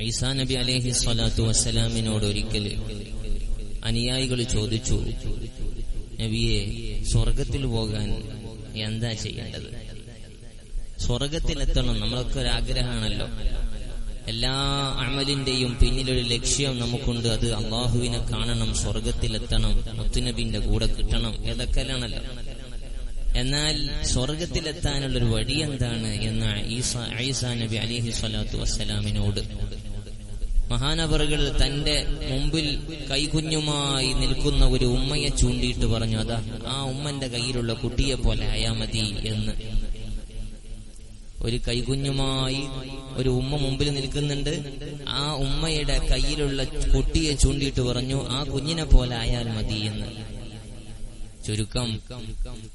ഈസാ നബി അലേഹി സ്വലാത്തു വസ്സലാമിനോട് ഒരിക്കൽ അനുയായികൾ ചോദിച്ചു നബിയെ സ്വർഗത്തിൽ പോകാൻ എന്താ ചെയ്യേണ്ടത്? സ്വർഗത്തിലെത്തണം നമ്മളൊക്കെ ഒരു ആഗ്രഹമാണല്ലോ. എല്ലാ അമലിന്റെയും പിന്നിലൊരു ലക്ഷ്യം നമുക്കുണ്ട്. അത് അള്ളാഹുവിനെ കാണണം സ്വർഗത്തിലെത്തണം മുത്തുനബിന്റെ കൂടെ കിട്ടണം. ഏതൊക്കെയാണല്ലോ. എന്നാൽ സ്വർഗത്തിലെത്താനുള്ളൊരു വഴി എന്താണ് എന്ന് ഈസാ ഈസാ നബി അലിഹി സ്വലാത്തു വസ്സലാമിനോട് മഹാനവറുകൾ തന്റെ മുമ്പിൽ കൈകുഞ്ഞുമായി നിൽക്കുന്ന ഒരു ഉമ്മയെ ചൂണ്ടിയിട്ട് പറഞ്ഞു അതാ ആ ഉമ്മന്റെ കയ്യിലുള്ള കുട്ടിയെ പോലെ ആയാ മതി എന്ന്. ഒരു കൈകുഞ്ഞുമായി ഒരു ഉമ്മ മുമ്പിൽ നിൽക്കുന്നുണ്ട്. ആ ഉമ്മയുടെ കയ്യിലുള്ള കുട്ടിയെ ചൂണ്ടിയിട്ട് പറഞ്ഞു ആ കുഞ്ഞിനെ പോലെ ആയാൽ മതി എന്ന്. ചുരുക്കം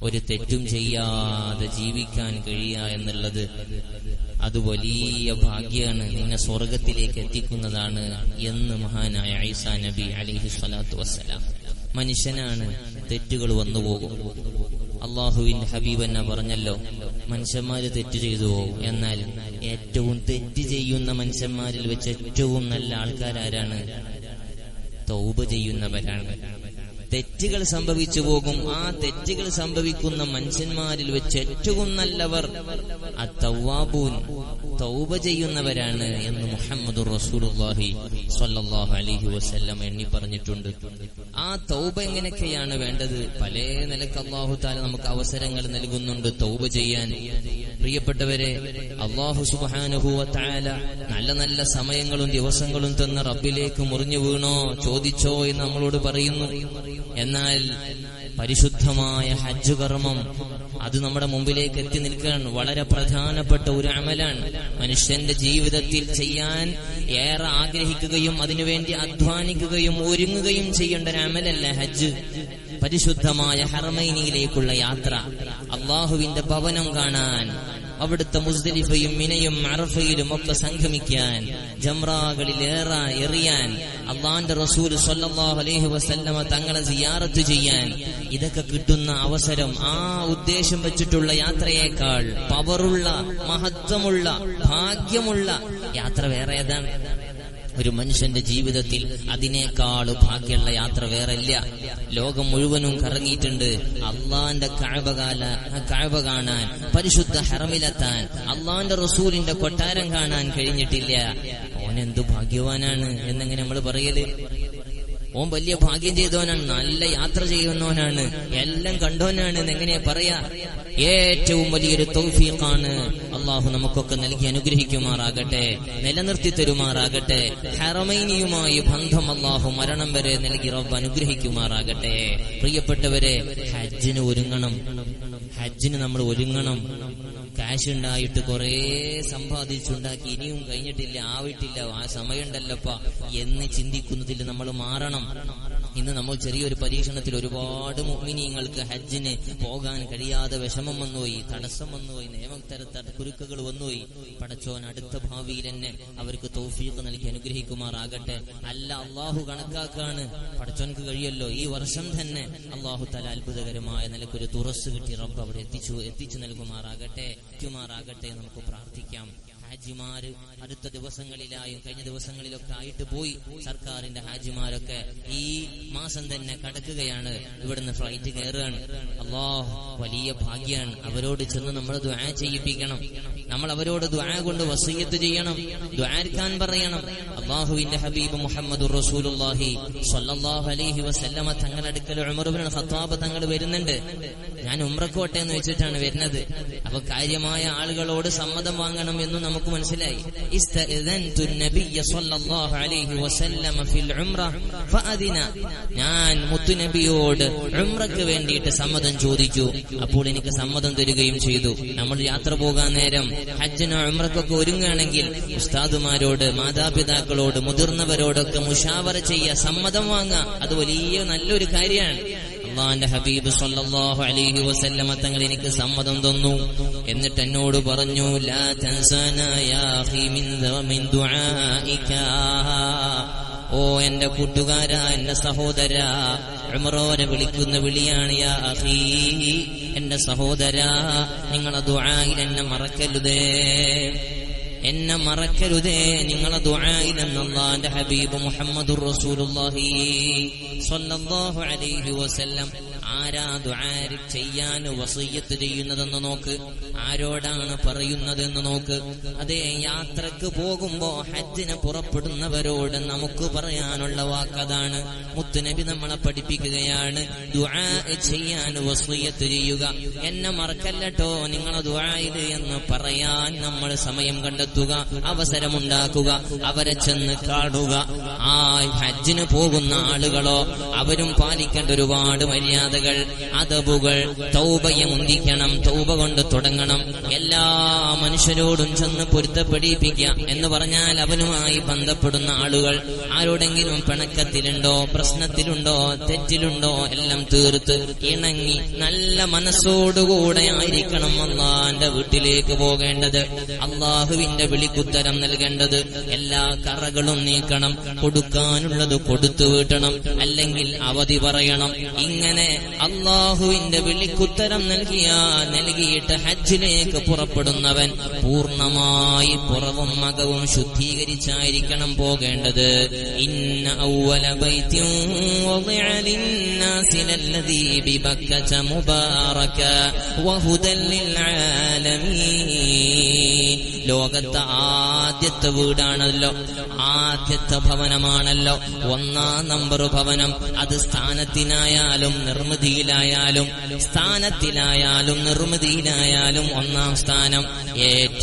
ഒരു തെറ്റും ചെയ്യാതെ ജീവിക്കാൻ കഴിയുക എന്നുള്ളത് അത് വലിയ ഭാഗ്യമാണ്. നിന്നെ സ്വർഗത്തിലേക്ക് എത്തിക്കുന്നതാണ് എന്ന് മഹാനായ ഐസാ നബി അലിഹി സ്വലാത്തു വസ്സലാം. മനുഷ്യനാണ് തെറ്റുകൾ വന്നുപോകും അള്ളാഹുവിന്റെ ഹബീബ് എന്ന പറഞ്ഞല്ലോ മനുഷ്യന്മാര് തെറ്റ് ചെയ്തു പോകും. എന്നാൽ ഏറ്റവും തെറ്റ് ചെയ്യുന്ന മനുഷ്യന്മാരിൽ വെച്ച് ഏറ്റവും നല്ല ആൾക്കാരാരാണ്? തൗബ ചെയ്യുന്നവരാണ്. തെറ്റുകൾ സംഭവിച്ചു പോകും. ആ തെറ്റുകൾ സംഭവിക്കുന്ന മനുഷ്യന്മാരിൽ വെച്ച് ഏറ്റവും നല്ലവർ തൗബ ചെയ്യുന്നവരാണ് എന്ന് മുഹമ്മദ് റസൂലുള്ളാഹി സ്വല്ലല്ലാഹു അലൈഹി വസല്ലം എണ്ണി പറഞ്ഞിട്ടുണ്ട്. ആ തൗബ എങ്ങനെയൊക്കെയാണ് വേണ്ടത്? പല നിലയ്ക്ക് അള്ളാഹു താല നമുക്ക് അവസരങ്ങൾ നൽകുന്നുണ്ട് തൗബ ചെയ്യാൻ. പ്രിയപ്പെട്ടവരെ അള്ളാഹു സുബാനുഹുവ താല നല്ല നല്ല സമയങ്ങളും ദിവസങ്ങളും തന്ന റബ്ബിലേക്ക് മുറിഞ്ഞു വീണോ? ചോദിച്ചോ എന്ന് നമ്മളോട് പറയുന്നു. എന്നാൽ പരിശുദ്ധമായ ഹജ്ജ് കർമ്മം അത് നമ്മുടെ മുമ്പിലേക്ക് എത്തി നിൽക്കാൻ വളരെ പ്രധാനപ്പെട്ട ഒരു അമലാണ്. മനുഷ്യന്റെ ജീവിതത്തിൽ ചെയ്യാൻ ഏറെ ആഗ്രഹിക്കുകയും അതിനുവേണ്ടി അധ്വാനിക്കുകയും ഒരുങ്ങുകയും ചെയ്യേണ്ട ഒരു അമലല്ല ഹജ്ജ്. പരിശുദ്ധമായ ഹർമൈനിയിലേക്കുള്ള യാത്ര. അള്ളാഹുവിന്റെ ഭവനം കാണാൻ അവിടുത്തെ മുസ്ദലിഫയും മിനയും അറഫയിലും ഒക്കെ സംഗമിക്കാൻ ജംറാകളിലേറ എറിയാൻ അള്ളാന്റെ റസൂൽ അലൈഹി വസല്ലമ തങ്ങളെ സിയാറത്ത് ചെയ്യാൻ ഇതൊക്കെ കിട്ടുന്ന അവസരം ആ ഉദ്ദേശം വെച്ചിട്ടുള്ള യാത്രയേക്കാൾ പവറുള്ള മഹത്വമുള്ള ഭാഗ്യമുള്ള യാത്ര വേറെ ഏതാണ്? ഒരു മനുഷ്യന്റെ ജീവിതത്തിൽ അതിനേക്കാൾ ഭാഗ്യമുള്ള യാത്ര വേറെ ഇല്ല ലോകം മുഴുവനും കറങ്ങിയിട്ടുണ്ട്. അള്ളാന്റെ കാഴ്വകാല കാഴ്വ കാണാൻ പരിശുദ്ധ ഹറമിലെത്താൻ അള്ളാന്റെ റസൂലിന്റെ കൊട്ടാരം കാണാൻ കഴിഞ്ഞിട്ടില്ല. എന്തു ഭാഗ്യവാനാണ് എന്നെങ്ങനെ നമ്മൾ പറയൽ? ഓൻ വലിയ ഭാഗ്യം ചെയ്തവനാണ് നല്ല യാത്ര ചെയ്യുന്നവനാണ് എല്ലാം കണ്ടവനാണ് എന്നെങ്ങനെ പറയാ. ഏറ്റവും വലിയൊരു തൗഫീഖാണ് അള്ളാഹു നമുക്കൊക്കെ നൽകി അനുഗ്രഹിക്കുമാറാകട്ടെ നിലനിർത്തി തരുമാറാകട്ടെ ഹറമൈനിയുമായി ബന്ധം അള്ളാഹു മരണം വരെ നൽകി റബ്ബ് അനുഗ്രഹിക്കുമാറാകട്ടെ. പ്രിയപ്പെട്ടവരെ ഹജ്ജിന് ഒരുങ്ങണം. ഹജ്ജിന് നമ്മൾ ഒരുങ്ങണം. കാശ് ഉണ്ടായിട്ട് കുറേ സമ്പാദിച്ചുണ്ടാക്കി ഇനിയും കഴിഞ്ഞിട്ടില്ല ആവിട്ടില്ല ആ സമയമുണ്ടല്ലപ്പ. എന്ന് ചിന്തിക്കുന്നതിൽ നമ്മൾ മാറണം. ഇന്ന് നമ്മൾ ചെറിയൊരു പരീക്ഷണത്തിൽ ഒരുപാട് മുഗ്മിനീങ്ങൾക്ക് ഹജ്ജിന് പോകാൻ കഴിയാതെ വിഷമം വന്നുപോയി തടസ്സം വന്നുപോയി നിയമത്തരത്ത കുരുക്കുകൾ വന്നുപോയി. പടച്ചോൻ അടുത്ത ഭാവിയിൽ തന്നെ അവർക്ക് തൗഫീഖ് നൽകി അനുഗ്രഹിക്കുമാറാകട്ടെ. അല്ല അള്ളാഹു കണക്കാക്കാണ്. പടച്ചോൻക്ക് കഴിയല്ലോ. ഈ വർഷം തന്നെ അള്ളാഹു തല അത്ഭുതകരമായ നിലക്കൊരു തുറസ് കിട്ടി റബ്ബ് അവിടെ എത്തിച്ചു എത്തിച്ചു നൽകുമാറാകട്ടെ. എത്തിക്കുമാറാകട്ടെ നമുക്ക് പ്രാർത്ഥിക്കാം ഹാജിമാര് അടുത്ത ദിവസങ്ങളിലായും കഴിഞ്ഞ ദിവസങ്ങളിലൊക്കെ ആയിട്ട് പോയി സർക്കാരിന്റെ ഹാജിമാരൊക്കെ ഈ മാസം തന്നെ കടക്കുകയാണ്. ഇവിടുന്ന് ഫ്ലൈറ്റ് കയറുകയാണ്. അള്ളാഹ് വലിയ ഭാഗ്യാണ്. അവരോട് ചെന്ന് നമ്മൾ ദ്വാ ചെയ്യിപ്പിക്കണം. നമ്മൾ അവരോട് ദ്വാ കൊണ്ട് വസീയത്ത് ചെയ്യണം. ദ്വാരിക്കാൻ പറയണം. അള്ളാഹുവിന്റെ ഹബീബ് മുഹമ്മദ് റസൂലുള്ളാഹി സ്വല്ലല്ലാഹു അലൈഹി വസല്ലമ തങ്ങളടുക്കൽ ഉമർബിൻ ഖത്താബ് തങ്ങൾ വരുന്നുണ്ട്. ഞാൻ ഉമ്രക്കോട്ടെ എന്ന് വെച്ചിട്ടാണ് വരുന്നത്. അപ്പൊ കാര്യമായ ആളുകളോട് സമ്മതം വാങ്ങണം എന്ന് നമുക്ക് മനസ്സിലായി. ഉംറ ഫഅദിന. ഞാൻ മുത്തുനബിയോട് ഉംറക്ക് വേണ്ടിയിട്ട് സമ്മതം ചോദിച്ചു. അപ്പോൾ എനിക്ക് സമ്മതം തരികയും ചെയ്തു. നമ്മൾ യാത്ര പോകാൻ നേരം ഹജ്ജിനോ ഉംറക്കൊക്കെ ഒരുങ്ങുകയാണെങ്കിൽ ഉസ്താദുമാരോട് മാതാപിതാക്കളോട് മുതിർന്നവരോടൊക്കെ മുഷാവറ ചെയ്യുക സമ്മതം വാങ്ങുക അത് വലിയ നല്ലൊരു കാര്യമാണ്. അള്ളാന്റെ ഹബീബ് സല്ലല്ലാഹു അലൈഹി വസല്ലമ തങ്ങൾ എനിക്ക് സമ്മതം തന്നു. എന്നിട്ട് എന്നോട് പറഞ്ഞു ലാ യാ അഖീ മിൻ ദുആഇക. ഓ എന്റെ കൂട്ടുകാരാ എന്റെ സഹോദര ഉമറോനെ വിളിക്കുന്ന വിളിയാണ് യാ അഖീ. എന്റെ സഹോദര നിങ്ങളെ ദുആയിൽ എന്നെ മറക്കരുതേ. എന്നെ മറക്കരുതേ നിങ്ങളെ ദുആയിലെന്നല്ലാന്റെ ഹബീബ് മുഹമ്മദ് റസൂലുള്ളാഹി സ്വല്ലല്ലാഹു അലൈഹി വസല്ലം. ആരാ ദുആ ചെയ്യാൻ വസയ്യത്ത് ചെയ്യുന്നതെന്ന് നോക്ക്. ആരോടാണ് പറയുന്നതെന്ന് നോക്ക്. അതേ യാത്രയ്ക്ക് പോകുമ്പോ ഹജ്ജിന് പുറപ്പെടുന്നവരോട് നമുക്ക് പറയാനുള്ള വാക്കതാണ് മുത്തുനബി നമ്മളെ പഠിപ്പിക്കുകയാണ് ദുആ ചെയ്യാൻ വസയ്യത്ത് ചെയ്യുക. എന്നെ മറക്കല്ലട്ടോ നിങ്ങളെ ദുആയിൽ എന്ന് പറയാൻ നമ്മൾ സമയം കണ്ടെത്തുക അവസരമുണ്ടാക്കുക അവരെ ചെന്ന് കാണുക ആ ഹജ്ജിന് പോകുന്ന ആളുകളോ അവരും പാലിക്കേണ്ട ഒരുപാട് മര്യാദകൾ അതബുകൾ തൗബയെ മുന്തിക്കണം തൗബ കൊണ്ട് തുടങ്ങണം. എല്ലാ മനുഷ്യരോടും ചെന്ന് പൊരുത്തപ്പെടിപ്പിക്കുക എന്ന് പറഞ്ഞാൽ അവനുമായി ബന്ധപ്പെടുന്ന ആളുകൾ ആരോടെങ്കിലും പിണക്കത്തിലുണ്ടോ പ്രശ്നത്തിലുണ്ടോ തെറ്റിലുണ്ടോ എല്ലാം തീർത്ത് ഇണങ്ങി നല്ല മനസ്സോടുകൂടെ ആയിരിക്കണം അള്ളാന്റെ വീട്ടിലേക്ക് പോകേണ്ടത്. അള്ളാഹുവിന്റെ വിളിക്കുത്തരം നൽകേണ്ടത് എല്ലാ കറകളും നീക്കണം കൊടുക്കാനുള്ളത് കൊടുത്തു വീട്ടണം അല്ലെങ്കിൽ അവധി പറയണം. ഇങ്ങനെ അള്ളാഹുവിന്റെ വിളിക്കുത്തരം നൽകിയ നൽകിയിട്ട് ഹജ്ജിലേക്ക് പുറപ്പെടുന്നവൻ പൂർണമായി പുറവും മകവും ശുദ്ധീകരിച്ചായിരിക്കണം പോകേണ്ടത്. ഇന്ന മുബാറക വഹുദൻ ലിൽആലമീൻ ലോകത്തെ ആദ്യത്തെ വീടാണല്ലോ. ആദ്യത്തെ ഭവനമാണല്ലോ. ഒന്നാം നമ്പർ ഭവനം. അത് സ്ഥാനത്തിനായാലും നിർമ്മിതിയിലായാലും സ്ഥാനത്തിലായാലും നിർമ്മിതിയിലായാലും ഒന്നാം സ്ഥാനം.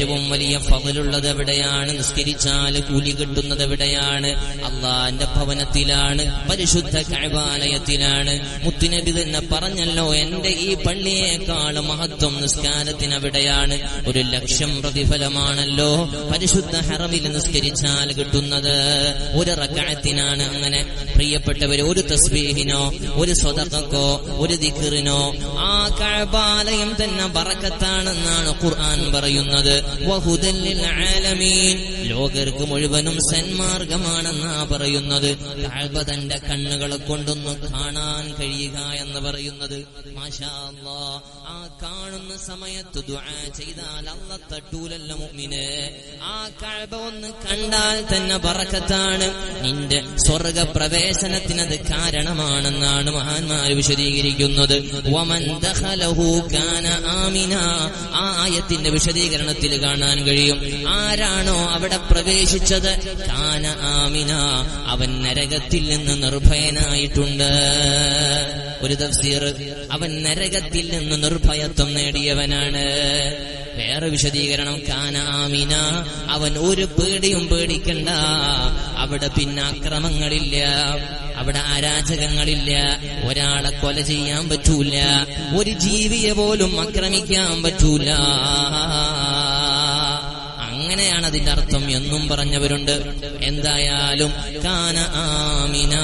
ഏറ്റവും വലിയ ഫതിലുള്ളത് എവിടെയാണ്? നിസ്കരിച്ചാൽ കൂലി കിട്ടുന്നത് എവിടെയാണ്? അള്ളാന്റെ ഭവനത്തിലാണ് പരിശുദ്ധ കഴിവാലയത്തിലാണ് മുത്തുനബി തന്നെ പറഞ്ഞല്ലോ എന്റെ ഈ പള്ളിയേക്കാൾ മഹത്വം നിസ്കാരത്തിന് അവിടെയാണ് ഒരു ലക്ഷം പ്രതിഫലമാണല്ലോ പരിശുദ്ധ ഹറവിൽ നിസ്കരിച്ചാൽ കിട്ടുന്നത്. ഒരു റക്കായത്തിനാണ് അങ്ങനെ. പ്രിയപ്പെട്ടവർ ഒരു തസ്ബീഹിനോ ഒരു സ്വതക്കോ ഒരു ദിഖിറിനോ ആ കഴബാലയം തന്നെ ബറക്കത്താണെന്നാണ് ഖുർആൻ പറയുന്നത്. ആലമീൻ ലോകർക്ക് മുഴുവനും സന്മാർഗമാണെന്നാ പറയുന്നത്. കഅബ തന്റെ കണ്ണുകളെ കൊണ്ടൊന്ന് കാണാൻ കഴിയുക എന്ന് പറയുന്നത്. ആ കാണുന്ന സമയത്ത് ചെയ്താൽ അല്ല തട്ടൂലല്ല മുഅ്മിനെ. ആ കഅബ ഒന്ന് കണ്ടാൽ തന്നെ പറക്കത്താണ് നിന്റെ സ്വർഗ പ്രവേശനത്തിനത് കാരണമാണെന്നാണ് മഹാന്മാർ വിശദീകരിക്കുന്നത്. ആ ആയത്തിന്റെ വിശദീകരണത്തിൽ കാണാൻ കഴിയും. ആരാണോ അവിടെ പ്രവേശിച്ചത്? കാന ആമിന. അവൻ നരകത്തിൽ നിന്ന് നിർഭയനായിട്ടുണ്ട്. ഒരു തഫ്സീർ അവൻ നരകത്തിൽ നിന്ന് നിർഭയത്വം നേടിയവനാണ്. വേറെ വിശദീകരണം കാന ആമിന. അവൻ ഒരു പേടിയും പേടിക്കണ്ട. അവിടെ പിന്നെ അക്രമങ്ങളില്ല. അവിടെ അരാജകങ്ങളില്ല. ഒരാളെ കൊല ചെയ്യാൻ പറ്റൂല. ഒരു ജീവിയെ പോലും ആക്രമിക്കാൻ പറ്റൂല. അങ്ങനെയാണ് അതിന്റെ അർത്ഥം എന്നും പറഞ്ഞവരുണ്ട്? എന്തായാലും കാന ആമിന.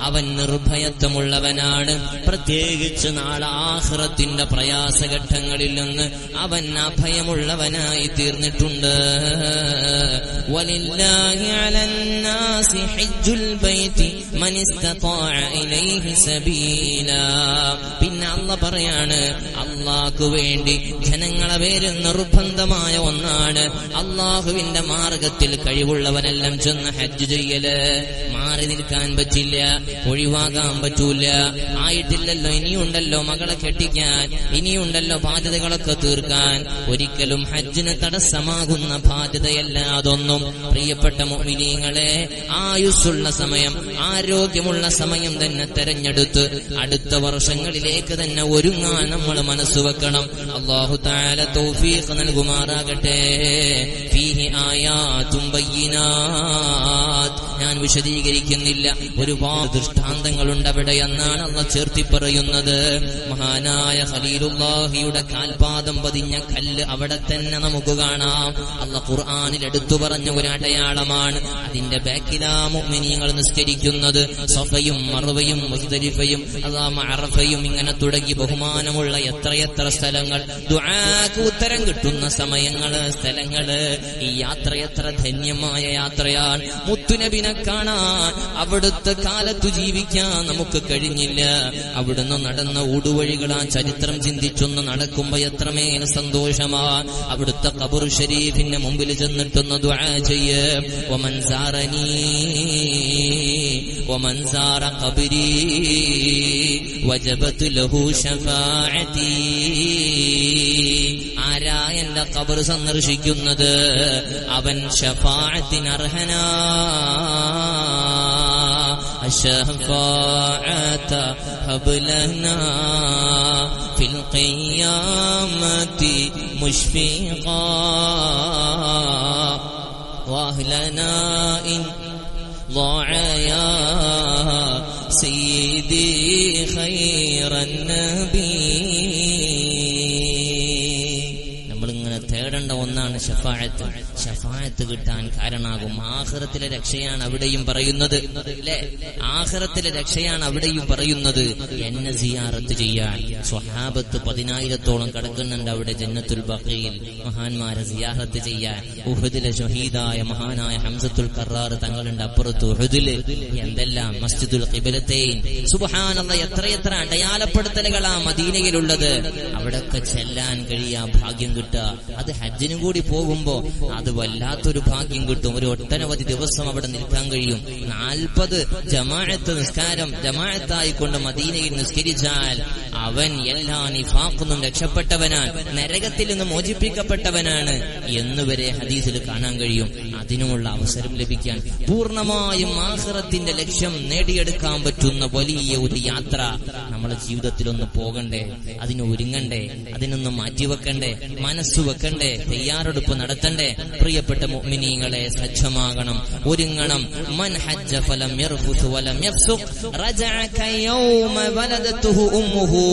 അവൻ നിർഭയത്വമുള്ളവനാണ്. പ്രത്യേകിച്ച് നാളെ ആഹ്റത്തിന്റെ പ്രയാസഘട്ടങ്ങളിൽ നിന്ന് അവൻ അഭയമുള്ളവനായി തീർന്നിട്ടുണ്ട്. വലില്ലാഹി അലന്നാസി ഹജ്ജുൽ ബൈത്തി. പിന്നെ അല്ല പറയാണ് അള്ളാഹു വേണ്ടി ജനങ്ങളെ പേര് നിർബന്ധമായ ഒന്നാണ് അള്ളാഹുവിന്റെ മാർഗത്തിൽ കഴിവുള്ളവനെല്ലാം ചെന്ന് ഹജ്ജ് ചെയ്യൽ. മാറി നിൽക്കാൻ പറ്റില്ല ഒഴിവാകാൻ പറ്റൂല. ആയിട്ടില്ലല്ലോ ഇനിയുണ്ടല്ലോ മകളെ കെട്ടിക്കാൻ ഇനിയുണ്ടല്ലോ ബാധ്യതകളൊക്കെ തീർക്കാൻ. ഒരിക്കലും ഹജ്ജിന് തടസ്സമാകുന്ന ബാധ്യതയല്ല അതൊന്നും. പ്രിയപ്പെട്ട മോഹിനിയങ്ങളെ ആയുസ്സുള്ള സമയം ആരോഗ്യമുള്ള സമയം തന്നെ തെരഞ്ഞെടുത്ത് അടുത്ത വർഷങ്ങളിലേക്ക് തന്നെ ഒരുങ്ങാൻ നമ്മൾ മനസ്സ് വെക്കണം. അള്ളാഹു താല തൗഫീഖ് നൽകുമാറാകട്ടെ. ഫീഹി ആയാതും ബയ്യിനാത്ത്. ഞാൻ വിശദീകരിക്കുന്നില്ല. ഒരുപാട് ദൃഷ്ടാന്തങ്ങളുണ്ട് അവിടെ എന്നാണ് അള്ള ചേർത്തി പറയുന്നത്. മഹാനായ ഹലീലുല്ലാഹിയുടെ കാൽപാദം പതിഞ്ഞ കല്ല് അവിടെ തന്നെ നമുക്ക് കാണാം. അള്ള ഖുർആാനിൽ എടുത്തു പറഞ്ഞ ഒരു അടയാളമാണ് അതിന്റെ ബാക്കിലാ മുഅ്മിനീങ്ങൾ നിസ്കരിക്കുന്നത്. സഫയും മറുവയും മുസ്തലിഫയും അതാ മറഫയും ഇങ്ങനെ തുടങ്ങി ബഹുമാനമുള്ള എത്രയെത്ര സ്ഥലങ്ങൾ. ദുആക്ക് ഉത്തരം കിട്ടുന്ന സമയങ്ങൾ സ്ഥലങ്ങൾ. ഈ യാത്ര എത്ര ധന്യമായ യാത്രയാണ്. മുത്തുനബിനെ കാണാൻ അവിടുത്തെ കാലത്തു ജീവിക്കാൻ നമുക്ക് കഴിഞ്ഞില്ല. അവിടുന്ന് നടന്ന ഊടുവഴികൾ ആ ചരിത്രം ചിന്തിച്ചൊന്ന് നടക്കുമ്പോ എത്രമേൽ സന്തോഷമാ. അവിടുത്തെ കബർ ഷരീഫിന്റെ മുമ്പിൽ ചെന്നിട്ടൊന്ന് ആരാ എന്റെ കബർ സന്ദർശിക്കുന്നത് അവൻ ഷഫാഅത്തിന് അർഹനാ الشفاعة هب لنا في القيامة مشفقا واهلنا إن ضاع يا سيدي خير النبي ഒന്നാണ് ഷഫായത്ത് ഷഫായത്ത് കിട്ടാൻ കാരണാകും. ആഹ്റത്തിലെ രക്ഷയാണ് അവിടെയും പറയുന്നത്. ആഹ്റത്തിലെ രക്ഷയാണ് അവിടെയും പറയുന്നത്. എന്നെ സിയാറത്ത് ചെയ്യാൻ. സ്വഹാബത്ത് പതിനായിരത്തോളം കിടക്കുന്നുണ്ട് അവിടെ ജന്നത്തുൽ ബഖയിൽ മഹാന്മാരെ സിയാറത്ത് ചെയ്യാൻ. ഉഹദിലെ ഷഹീദായ മഹാനായ ഹംസത്തുൽ കറാർ തങ്ങളുണ്ട് അപ്പുറത്ത് ഉഹദിൽ. എന്തെല്ലാം? മസ്ജിദുൽ ഖിബലത്തെയും സുബഹാനുള്ള എത്രയെത്ര അടയാളപ്പെടുത്തലുകളാ മദീനയിലുള്ളത്. അവിടൊക്കെ ചെല്ലാൻ കഴിയാ ഭാഗ്യം കിട്ടുക. അത് ഹജ്ജിനും കൂടി പോകുമ്പോ അത് വല്ലാത്തൊരു ഭാഗ്യം കിട്ടും. ഒരു ഒട്ടനവധി ദിവസം അവിടെ നിൽക്കാൻ കഴിയും. നാൽപ്പത് ജമാഅത്ത് നിസ്കാരം ജമാഅത്തായിക്കൊണ്ട് മദീനയിൽ നിസ്കരിച്ചാൽ അവൻ എല്ലാ നിഫാക്കുന്നും രക്ഷപ്പെട്ടവനാണ് നരകത്തിൽ നിന്ന് മോചിപ്പിക്കപ്പെട്ടവനാണ് എന്നുവരെ ഹദീസിൽ കാണാൻ കഴിയും. അതിനുമുള്ള അവസരം ലഭിക്കാൻ പൂർണമായും ആഹ്റത്തിന്റെ ലക്ഷ്യം നേടിയെടുക്കാൻ പറ്റുന്ന വലിയ ഒരു യാത്ര നമ്മുടെ ജീവിതത്തിലൊന്ന് പോകണ്ടേ അതിന് ഒരുങ്ങണ്ടേ അതിനൊന്ന് മാറ്റിവെക്കണ്ടേ മനസ്സ് വെക്കണ്ടേ തയ്യാറെടുപ്പ് നടത്തണ്ടേ. പ്രിയപ്പെട്ട മുഅ്മിനീങ്ങളെ സജ്ജമാകണം ഒരുങ്ങണം. മൻ ഹജ്ജ ഫലം യർഫുതു വലം യഫ്സുഖ്. റജഅ കയൗമ വലദതുഹു ഉമ്മുഹു.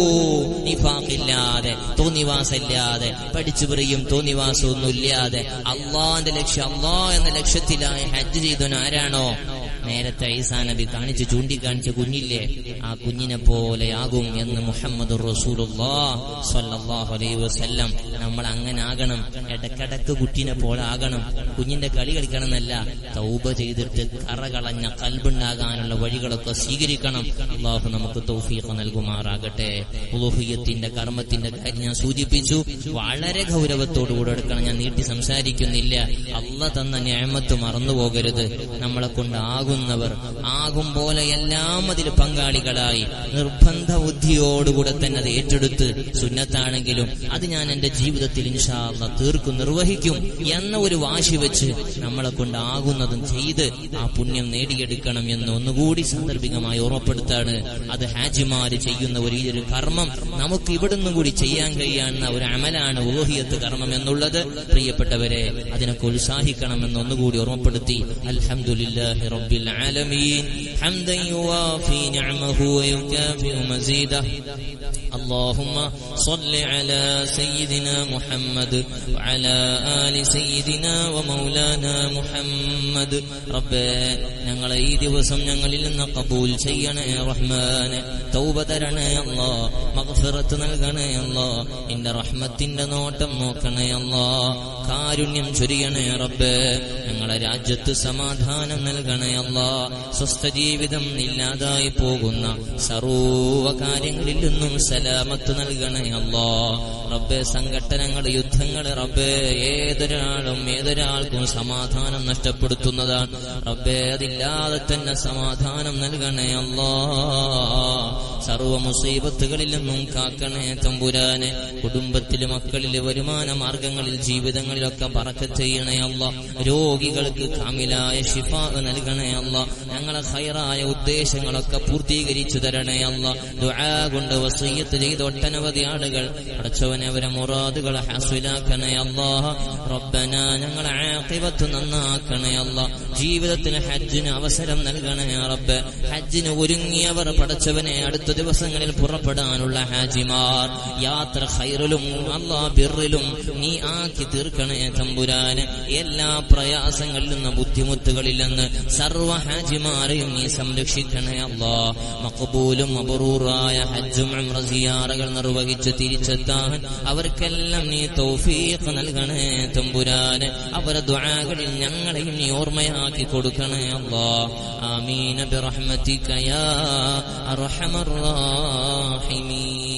നിഫാഖില്ലാതെ തോന്നിവാസമില്ലാതെ പഠിച്ചു പറയും തോന്നിവാസമൊന്നുമില്ലാതെ അള്ളാന്റെ ലക്ഷ്യം അള്ളാ ലക്ഷ്യത്തിലായി ഹജ്ജ് ചെയ്തവൻ ആരാണോ? നേരത്തെ ഈസാ നബി കാണിച്ച് ചൂണ്ടിക്കാണിച്ച കുഞ്ഞില്ലേ? ആ കുഞ്ഞിനെ പോലെയാകും എന്ന് മുഹമ്മദ് വസല്ലം. നമ്മൾ അങ്ങനെ ആകണം. ഇടക്കിടക്ക് കുട്ടിനെ പോലെ ആകണം. കുഞ്ഞിന്റെ കളി കളിക്കണം എന്നല്ല തൗബ ചെയ്തിട്ട് കറ കളഞ്ഞ കൽബുണ്ടാകാനുള്ള വഴികളൊക്കെ സ്വീകരിക്കണം. അള്ളാഹു നമുക്ക് തൗഫീഖ് നൽകുമാറാകട്ടെ. ഉലോഹിയത്തിന്റെ കർമ്മത്തിന്റെ കാര്യം ഞാൻ സൂചിപ്പിച്ചു. വളരെ ഗൗരവത്തോടുകൂടെ എടുക്കണം. ഞാൻ നീട്ടി സംസാരിക്കുന്നില്ല. അല്ല തന്ന ന്യായമത്ത് മറന്നു പോകരുത് നമ്മളെ കൊണ്ടാകുന്നവർ ആകും പോലെ എല്ലാം അതിൽ പങ്കാളികളായി. നിർബന്ധ ബുദ്ധിയോടുകൂടെ തന്നെ അത് ഏറ്റെടുത്ത് സുന്നത്താണെങ്കിലും അത് ഞാൻ എന്റെ ജീവിതത്തിൽ ഇൻഷാല്ല തീർക്കും നിർവഹിക്കും എന്ന ഒരു വാശി വെച്ച് നമ്മളെ കൊണ്ടാകുന്നതും ചെയ്ത് ആ പുണ്യം നേടിയെടുക്കണം എന്ന് ഒന്നുകൂടി സാന്ദർഭികമായി ഓർമ്മപ്പെടുത്താണ് അത് ഹാജിമാര് ചെയ്യുന്ന ഒരു ഒരു കർമ്മം നമുക്ക് ഇവിടുന്ന് കൂടി ചെയ്യാൻ കഴിയാവുന്ന ഒരു അമലാണ് ഊഹിയത്ത് കർമ്മം എന്നുള്ളത്. പ്രിയപ്പെട്ടവരെ അതിനൊക്കെ ഉത്സാഹിക്കണം എന്ന് ഒന്നുകൂടി ഓർമ്മപ്പെടുത്തി അലഹമുല്ലാ റബ്ബിൽ ആലമീൻ ഹംദൻ യുവാഫി നിഅമഹു വയുകാഫിഉ മസീദഹ اللهم صل على سيدنا محمد وعلى آل سيدنا ومولانا محمد رب ഞങ്ങളെ ഈ ദിവസം ഞങ്ങളിൽ നിന്ന് കബൂൽ ചെയ്യണേ റഹ്മാനെ തൗബ തരണേ അല്ലോ മഗ്ഫിറത്ത് നൽകണേ അല്ലോ നിന്റെ റഹ്മത്തിന്റെ നോട്ടം നോക്കണേ അല്ലോ കാരുണ്യം ചൊരിയണേ റബ്ബ് ഞങ്ങളെ രാജ്യത്ത് സമാധാനം നൽകണേ അല്ലോ സ്വസ്ഥ ജീവിതം ഇല്ലാതായി പോകുന്ന സർവ കാര്യങ്ങളിൽ നിന്നും സലാമത്ത് നൽകണേ അല്ലോ റബ്ബെ സംഘട്ടനങ്ങൾ യുദ്ധങ്ങൾ റബ്ബെ ഏതൊരാളും ഏതൊരാൾക്കും സമാധാനം നഷ്ടപ്പെടുത്തുന്നതാണ്. റബ്ബെ അതില്ലാതെ തന്നെ സമാധാനം നൽകണേ അല്ലോ സർവ മുസീബത്തുകളിൽ നിന്നും കാക്കണേ തമ്പുരാനെ. കുടുംബത്തിലെ മക്കളിലെ വരുമാന മാർഗങ്ങളിൽ ജീവിതങ്ങളിലൊക്കെ പറക്ക ചെയ്യണേ അല്ല രോഗികൾക്ക് കാമിലായ ഷിഫ നൽകണേ അല്ല ഞങ്ങളെ ഹൈറായ ഉദ്ദേശങ്ങളൊക്കെ പൂർത്തീകരിച്ചു തരണേ അല്ല ദുആ കൊണ്ട് വസീയത്ത് ചെയ്ത ഒട്ടനവധി ആളുകൾ അടച്ചവനെ അവരെ മുറാദുകളെ ഹാസിലാക്കണേ അല്ലാഹ റബ്ബന ഞങ്ങളെ ആഖിബത്ത് നന്നാക്കണേ അല്ല ജീവിതത്തിന് ഹജ്ജിന് അവസരം നൽകണേ റബ്ബ്. ഹജ്ജിന് ഒരുങ്ങിയവർ പടച്ചവനെ അടുത്ത ദിവസങ്ങളിൽ പുറപ്പെടാനുള്ള ഹാജിമാർ. യാത്ര ഹൈറിലും അള്ളാ ബിറിലും നീ ആക്കി തീർക്കണേ തമ്പുരാന്. എല്ലാ പ്രയാസങ്ങളിൽ നിന്ന് ബുദ്ധിമുട്ടുകളിൽ നിന്ന് സർവ ഹാജിമാരെയും നീ സംരക്ഷിക്കണേ അള്ളാ മഖബൂലും അബറൂറായ ഹജ്ജും റസിയാറുകൾ സിയാറകൾ നിർവഹിച്ച് തിരിച്ചെത്താൻ അവർക്കെല്ലാം നീ തൗഫീഖ് നൽകണേ തമ്പുരാന്. അവരുടെ ദ്വാകളിൽ ഞങ്ങളെയും നീ ഓർമ്മയാക്കി കൊടുക്കണേ അല്ലാ ആമീന ബിറഹ്മതിക യാ അർഹമർ റാഹിമീൻ